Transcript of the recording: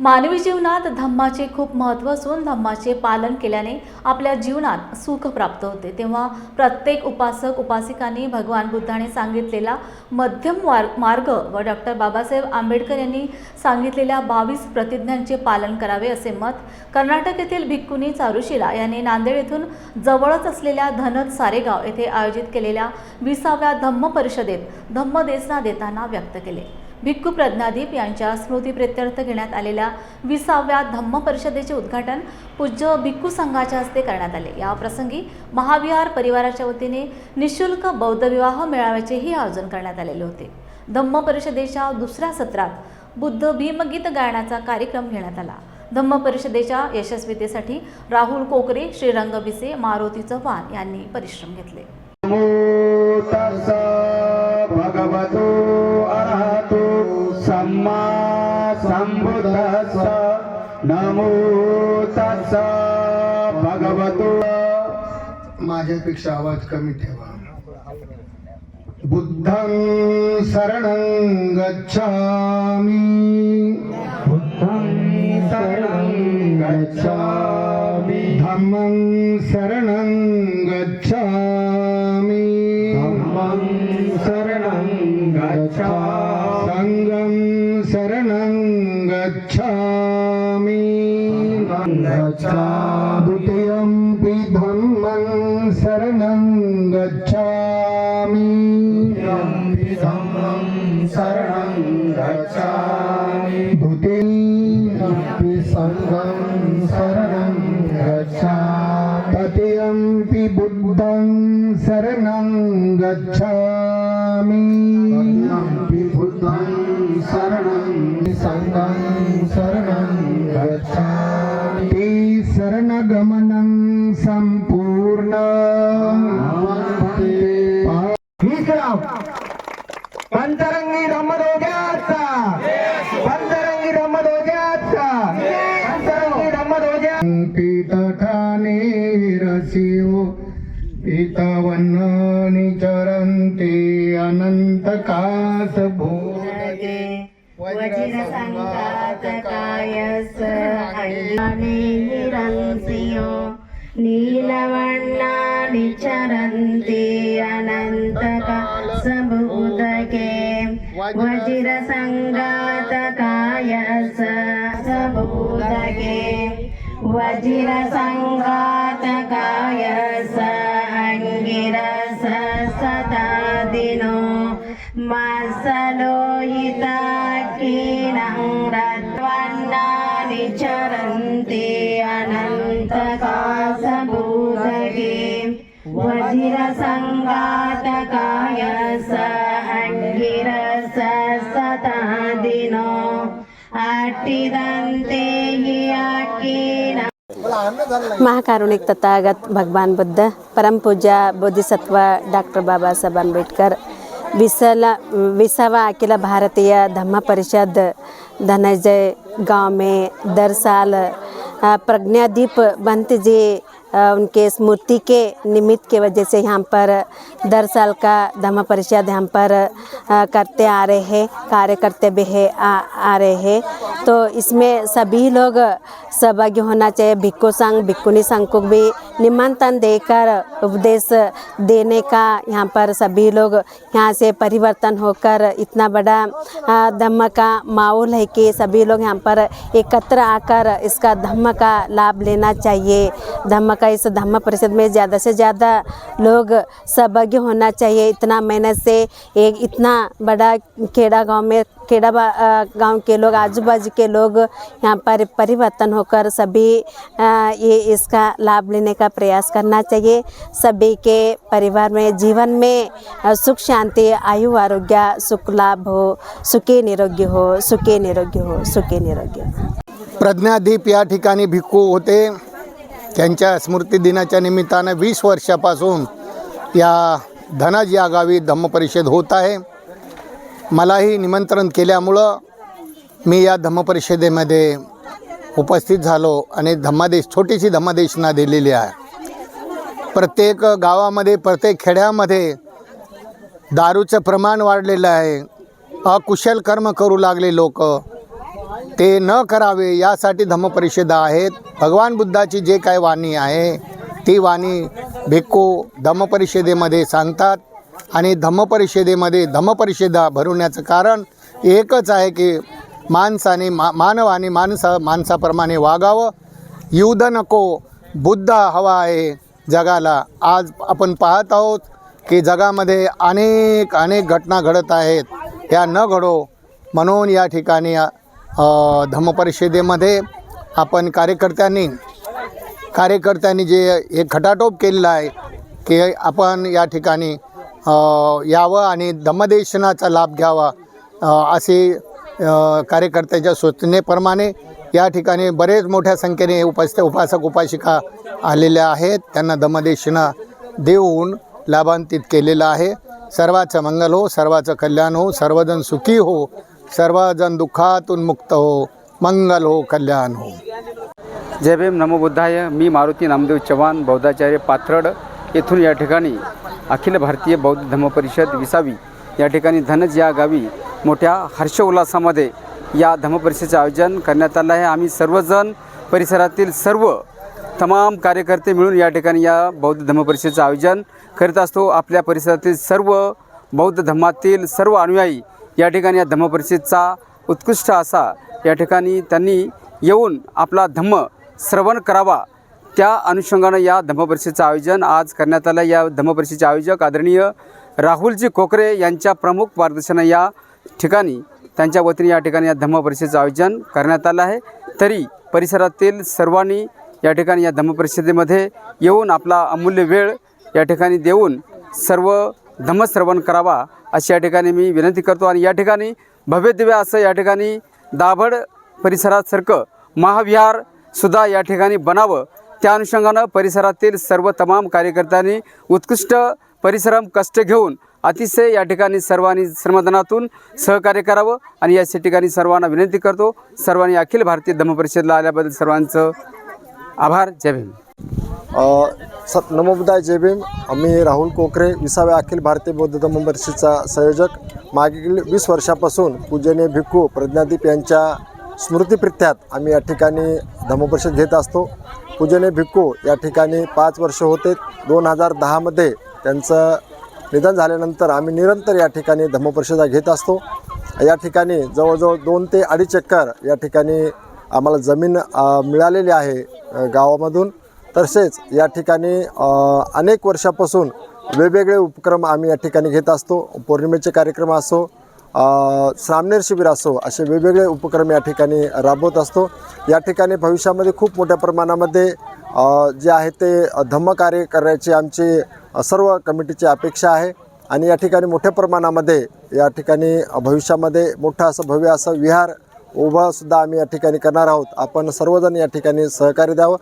मानवी जीवनात धम्माचे खूप महत्त्व असून धम्माचे पालन केल्याने आपल्या जीवनात सुख प्राप्त होते. तेव्हा प्रत्येक उपासक उपासिकांनी भगवान बुद्धाने सांगितलेला मध्यम वार मार्ग व डॉक्टर बाबासाहेब आंबेडकर यांनी सांगितलेल्या बावीस प्रतिज्ञांचे पालन करावे असे मत कर्नाटक येथील भिक्कुनी चारुशिला यांनी नांदेड येथून जवळच असलेल्या धनत सारेगाव येथे आयोजित केलेल्या विसाव्या धम्म परिषदेत धम्मदेसना देताना व्यक्त केले. भिक्खू प्रज्ञादीप यांच्या स्मृतीप्रित्यर्थ घेण्यात आलेल्या विसाव्या धम्म परिषदेचे उद्घाटन पूज्य भिक्खू संघाच्या हस्ते करण्यात आले. या प्रसंगी महाविहार परिवाराच्या वतीने निशुल्क बौद्ध विवाह मेळाव्याचेही आयोजन करण्यात आलेले होते. धम्म परिषदेच्या दुसऱ्या सत्रात बुद्ध भीमगीत गायनाचा कार्यक्रम घेण्यात आला. धम्म परिषदेच्या यशस्वीतेसाठी राहुल कोकरे श्रीरंग भिसे मारुती चव्हाण यांनी परिश्रम घेतले. नमो तस्स भगवतो। माझ्यापेक्षा आवाज कमी ठेवा. बुद्धं शरणं गच्छामि। बुद्धं शरणं गच्छामि। धम्मं शरणं गच्छामि। धम्मं शरणं गच्छामि। सङ्गं शरणं गच्छामि। द्वितीयम्पि धम्मं शरणं गच्छामि। धम्मं शरणं गच्छामि द्वितीयम्पि सङ्गं शरणं गच्छामि। तृतीयम्पि बुद्धं शरणं गच्छामि। बुद्धं शरणं सङ्गं शरणं सम्पूर्ण विश्राम पंचरंगी धम्मध्वजाचा पंचरंगी धम्मध्वजाचा पंचरंगी धम्मध्वजा पीतठाने रसिओ पीतवन्नानि चरन्ते अनन्तकास भूते वज्रसङ्घातकायस अण्णानि निरंसियो नीलवर्णानि चरन्ति अनन्तकसभूतके वज्रसङ्घातकायस सबूतके वज्रसङ्घातकायस अङ्गिरस सदादिनो मासलोहिता कीनं चरन्ति अनन्तकासभूतके। वज्रसङ्घातकाय स अङ्गिरस सतादिनो अट्टिदन्ते हि अकीन। महाकारुणिक तथागत भगवान बुद्ध बोधिसत्व डॉक्टर बाबासाहेब आंबेडकर विसला विसावा अखिल भारतीय धम्म परिषद धनंजय गाँव में दर साल प्रज्ञादीप बंत जी उनके स्मृति के निमित्त के वजह से यहाँ पर दर साल का धम्म परिषद यहाँ पर करते आ रहे हैं कार्य करते भी है आ, आ रहे हैं। तो इसमें सभी लोग सहभागी होना चाहिए। भिक्खु संघ, भिक्खुनी संघ को भी निमंत्रण देकर उपदेश देने का यहाँ पर सभी लोग यहाँ से परिवर्तन होकर इतना बड़ा धम्म का माहौल है कि सभी लोग यहाँ पर एकत्र आकर इसका धम्म का लाभ लेना चाहिए। धम्म का इस धम्म परिषद में ज़्यादा से ज़्यादा लोग सहभागी होना चाहिए। इतना मेहनत से एक इतना बड़ा खेड़ा गाँव में खेड़ा गाँव के लोग आजू बाजू के लोग यहाँ पर परिवर्तन होकर सभी ये इसका लाभ लेने का प्रयास करना चाहिए। सभी के परिवार में, जीवन में सुख शांति, आयु, आरोग्य, सुख लाभ हो, सुखी, निरोगी हो, सुखी, निरोगी हो, सुखी, निरोगी हो। प्रज्ञादीप या ठिकाणी भिक्खू होते, त्यांच्या स्मृतिदिनाच्या निमित्तानं वीस वर्षापासून या धनाज या गावी धम्मपरिषद होत आहे. मलाही निमंत्रण केल्यामुळं मी या धम्मपरिषदेमध्ये उपस्थित झालो आणि धम्मादेश छोटीशी धम्मादेशना दिलेली आहे. प्रत्येक गावामध्ये प्रत्येक खेड्यामध्ये दारूचं प्रमाण वाढलेलं आहे. अकुशल कर्म करू लागले लोक. ते न करावे यासाठी धम्मपरिषदा आहेत. भगवान बुद्धाची जे काय वाणी आहे ती वाणी भिक्खू धम्मपरिषदेमध्ये सांगतात. आणि धम्मपरिषदेमध्ये धम्मपरिषदा भरवण्याचं कारण एकच आहे की माणसाने मा मानवाने माणसा माणसाप्रमाणे वागावं. युद्ध नको बुद्ध हवा आहे जगाला. आज आपण पाहत आहोत की जगामध्ये अनेक अनेक घटना घडत आहेत. या न घडो म्हणून या ठिकाणी धम्मपरिषदेमध्ये आपण कार्यकर्त्यांनी कार्यकर्त्यांनी जे एक खटाटोप केलेला आहे की आपण या ठिकाणी यावं आणि धम्मदेशनाचा लाभ घ्यावा असे कार्यकर्त्याच्या सूचनेप्रमाणे या ठिकाणी बरेच मोठ्या संख्येने उपस्थित उपासक उपासिका आलेल्या आहेत. त्यांना धम्मदेशना देऊन लाभांतित केलेलं आहे. सर्वाचं मंगल हो सर्वाचं कल्याण हो सर्वजण सुखी हो सर्वजण दुःखातून मुक्त हो मंगल हो कल्याण हो. जय भीम नमो बुद्धाय. मी मारुती नामदेव चव्हाण बौद्धाचार्य पाथरड. येथून या ठिकाणी अखिल भारतीय बौद्ध धम्म परिषद विसावी. या ठिकाणी धनज या गावी मोठ्या हर्षोल्हासामध्ये या धम्मपरिषदेचे आयोजन करण्यात आलं आहे. आम्ही सर्वजण परिसरातील सर्व तमाम कार्यकर्ते मिळून या ठिकाणी या बौद्ध धम्म परिषदेचं आयोजन करीत असतो. आपल्या परिसरातील सर्व बौद्ध धम्मातील सर्व अनुयायी या ठिकाणी या धम्म परिषदेचा उत्कृष्ट असा या ठिकाणी त्यांनी येऊन आपला धम्म श्रवण करावा त्या अनुषंगानं या धम्मपरिषदेचं आयोजन आज करण्यात आलं. या धम्मपरिषदेचे आयोजक आदरणीय राहुलजी कोकरे यांच्या प्रमुख मार्गदर्शना या ठिकाणी त्यांच्या वतीने या ठिकाणी या धम्मपरिषदेचं आयोजन करण्यात आलं आहे. तरी परिसरातील सर्वांनी या ठिकाणी या धम्मपरिषदेमध्ये येऊन आपला अमूल्य वेळ या ठिकाणी देऊन सर्व धम्मश्रवण करावा अशी या ठिकाणी मी विनंती करतो. आणि या ठिकाणी भव्य दिव्य असं या ठिकाणी दाभड परिसरासारखं महाविहार सुद्धा या ठिकाणी बनावं त्या अनुषंगानं परिसरातील सर्व तमाम कार्यकर्त्यांनी उत्कृष्ट परिश्रम कष्ट घेऊन अतिशय या ठिकाणी सर्वांनी श्रमदानातून सहकार्य करावं आणि या ठिकाणी सर्वांना विनंती करतो. सर्वांनी अखिल भारतीय धम्म परिषदेला आल्याबद्दल सर्वांचं आभार. जय भीम. सत नमोबुदाय जय भीम. मी राहुल कोकरे विसाव्या अखिल भारतीय बौद्ध धम्म परिषदेचा संयोजक. मागील वीस वर्षापासून पूजनीय भिक्खू प्रज्ञादीप यांच्या स्मृतिप्रित्यात आम्ही या ठिकाणी धम्मपरिषद घेत असतो. पूजने भिक्खू या ठिकाणी पाच वर्ष होते. दोन हजार दहामध्ये त्यांचं निधन झाल्यानंतर आम्ही निरंतर या ठिकाणी धम्मपरिषदा घेत असतो. या ठिकाणी जवळजवळ दोन ते अडीच एकर या ठिकाणी आम्हाला जमीन मिळालेली आहे गावामधून. तसेच या ठिकाणी अनेक वर्षापासून वेगवेगळे उपक्रम आम्ही या ठिकाणी घेत असतो. पौर्णिमेचे कार्यक्रम असो सामनेर शिबिर असो असे वेगवेगळे उपक्रम या ठिकाणी राबवत असतो. या ठिकाणी भविष्यामध्ये खूप मोठ्या प्रमाणामध्ये जे आहे ते धम्म कार्य करायची आमची सर्व कमिटीची अपेक्षा आहे. आणि या ठिकाणी मोठ्या प्रमाणामध्ये या ठिकाणी भविष्यामध्ये मोठं असं भव्य असं विहार उभासुद्धा आम्ही या ठिकाणी करणार आहोत. आपण सर्वजण या ठिकाणी सहकार्य द्यावं.